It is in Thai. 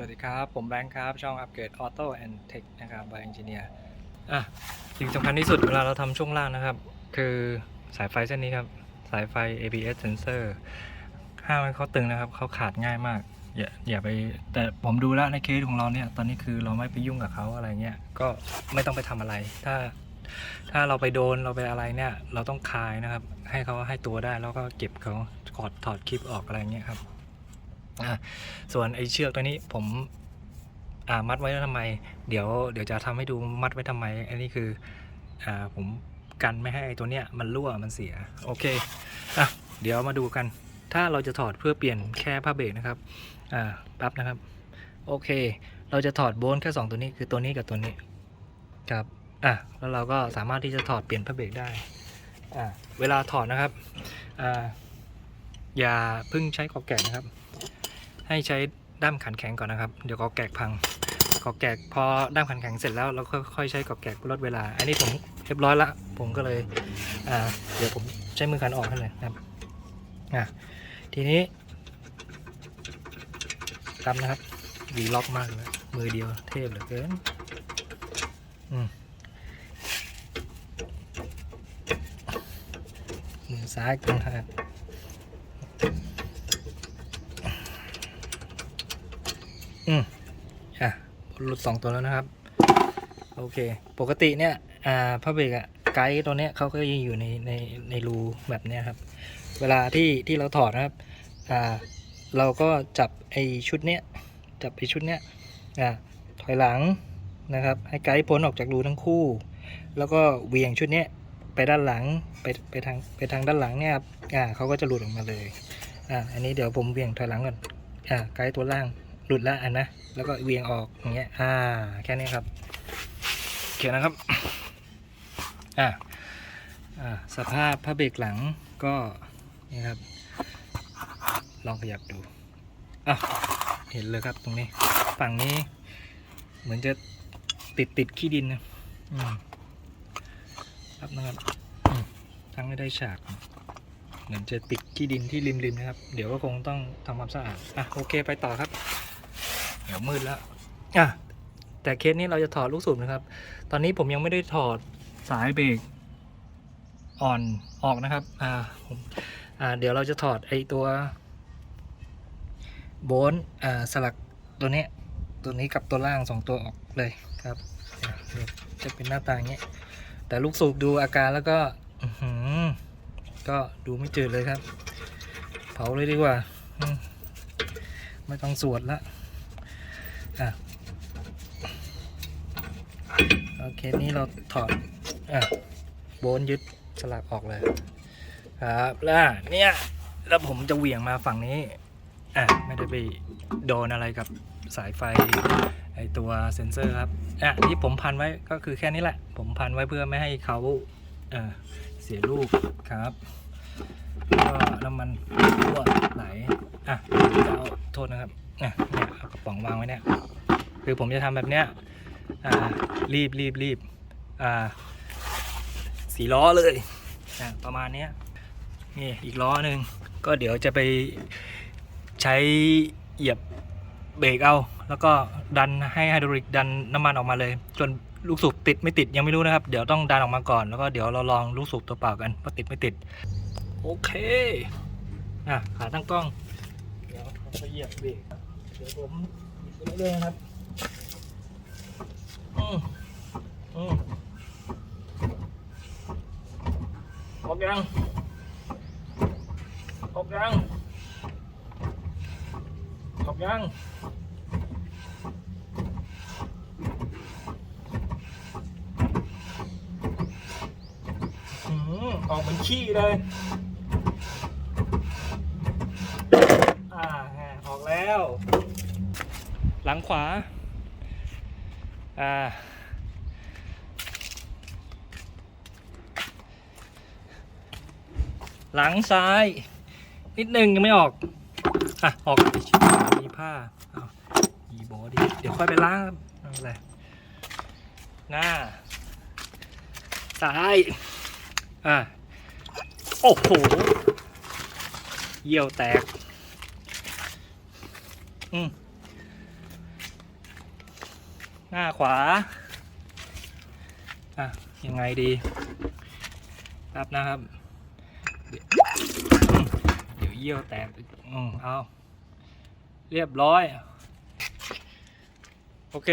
วัสดีครับ ผมแบงค์ครับ ช่องอัปเกรดออโต้แอนด์เทคนะครับบายเอนจิเนียร์อะสิ่งสำคัญที่สุดเวลาเราทำช่วงล่างนะครับ คือสายไฟเส้นนี้ครับ สายไฟ ABS sensor ห้ามให้เขาตึงนะครับ เขาขาดง่ายมาก อย่าอย่าไปแต่ผมดูแล้วในเคสของเราเนี่ย ตอนนี้คือเราไม่ไปยุ่งกับเขาอะไรเงี้ยก็ไม่ต้องไปทำอะไร ถ้าถ้าเราไปโดนเราไปอะไรเนี่ย เราต้องคลายนะครับ ให้เขาให้ตัวได้แล้วก็เก็บเขาถอดถอดคลิปออกอะไรเงี้ยครับ อะส่วนไอ้เชือกตัวนี้ผมมัดไว้ทำไม เดี๋ยวเดี๋ยวจะทำให้ดูมัดไว้ทำไม อันนี้คืออผมกันไม่ให้ไอ้ตัวเนี้ยมันรั่วมันเสีย โอเคอะเดี๋ยวมาดูกัน ถ้าเราจะถอดเพื่อเปลี่ยนแค่ผ้าเบรกนะครับอ่าแป๊บนะครับ โอเค เราจะถอดโบนแค่ 2 ตัวนี้คือตัวนี้กับตัวนี้ครับอะแล้วเราก็สามารถที่จะถอดเปลี่ยนผ้าเบรกได้อ่าเวลาถอดนะครับอ่าอย่าพิ่งใช้กอแกะนะครับ ให้ใช้ด้ามขันแข็งก่อนนะครับ เดี๋ยวกอแกกพังกอแกกพอด้ามขันแข็งเสร็จแล้วเราค่อยๆใช้กอแกกลดเวลา อันนี้ผมเรียบร้อยละผมก็เลยเดี๋ยวผมใช้มือขันออกให้เลยนะครับอะทีนี้กำนะครับวีล็อกมากเลยมือเดียวเทพเหลือเกินอืมมือซ้ายกันครับ อืมอะหลุดสองตัวแล้วนะครับ โอเค ปกติเนี่ยอ่าพระเบรกอะไกด์ตัวเนี้ยเขาก็ยังอยู่ในในในรูแบบเนี้ยครับ เวลาที่ที่เราถอดนะครับอ่าเราก็จับไอชุดเนี้ยจับไอชุดเนี้ยอ่าถอยหลังนะครับ ให้ไกด์พ้นออกจากรูทั้งคู่ แล้วก็เวียงชุดเนี้ยไปด้านหลังไปไปทางไปทางด้านหลังเนี่ยครับอ่าเขาก็จะหลุดออกมาเลยอ่าอันนี้เดี๋ยวผมเวียงถอยหลังก่อนอ่าไกด์ตัวล่าง หลุดแล้วอันนะ แล้วก็เวียงออกอย่างเงี้ย อ่า แค่นี้ครับโอเคนะครับ อ่าอ่า สภาพผ้าเบรกหลังก็นี่ครับ ลองขยับดูอะเห็นเลยครับตรงนี้ ฝั่งนี้ เหมือนจะติดติดขี้ดินนะอืมครับนะครับทั้งไม่ได้ฉาก เหมือนจะติดขี้ดินที่ริมๆนะครับ เดี๋ยวก็คงต้องทำความสะอาด อะ โอเคไปต่อครับ ดี๋ยวมืดแล้วอะแต่เคสนี้เราจะถอดลูกสูบนะครับ ตอนนี้ผมยังไม่ได้ถอดสายเบรกอ่อนออกนะครับ อ่าผมอ่าเดี๋ยวเราจะถอดไอตัวโบนอ่าสลักตัวนี้ตัวนี้กับตัวล่างสองตัวออกเลยครับจะเป็นหน้าตาอย่างเงี้แต่ลูกสูบดูอาการแล้วก็ก็ดูไม่จืดเลยครับ เผาเลยดีกว่า ไม่ต้องสวดละ อะโอเคนี่เราถอดอะโบนยึดสลักออกเลยครับแล้วเนี่ยแล้วผมจะเหวี่ยงมาฝั่งนี้อะไม่ได้ไปโดนอะไรกับสายไฟไอตัวเซ็นเซอร์ครับอะที่ผมพันไว้ก็คือแค่นี้แหละ ผมพันไว้เพื่อไม่ให้เขาเออเสียรูปครับก็น้ำมันรั่วไหลอะจะเอาโทษนะครับอะเนี่ย กระป๋องวางไว้เนี่ยคือผมจะทำแบบเนี้ยรีบรีบรีบสีล้อเลยอะประมาณเนี้ยนี่อีกล้อหนึ่งก็เดี๋ยวจะไปใช้เหยียบเบรกเอา แล้วก็ดันให้ไฮดรอลิกดันน้ำมันออกมาเลย จนลูกสูบติดไม่ติดยังไม่รู้นะครับ เดี๋ยวต้องดันออกมาก่อน แล้วก็เดี๋ยวเราลองลูกสูบตัวเปล่ากันว่าติดไม่ติด โอเคอะขาตั้งกล้อง เดี๋ยวผมไปเหยียบเบรก ดี๋ยวผมหยิบไปเรื่อยๆนะครับอืมอืมออกยังออกยังออกยังออกเหมือนขี้เลย อ่าฮะออกแล้ว หลังขวา อ่า หลังซ้าย นิดนึงยังไม่ออก อะ ออกมีผ้าเอาอีโบดีเดี๋ยวค่อยไปล้างครับไม่เป็นไรหน้า ซ้าย อะ โอ้โห เยี่ยวแตก อืม หน้าขวา อะ ยังไงดีรับนะครับเดี๋ยวเดี๋ยวเยี่ยวแตกอืมเอา เรียบร้อย โอเค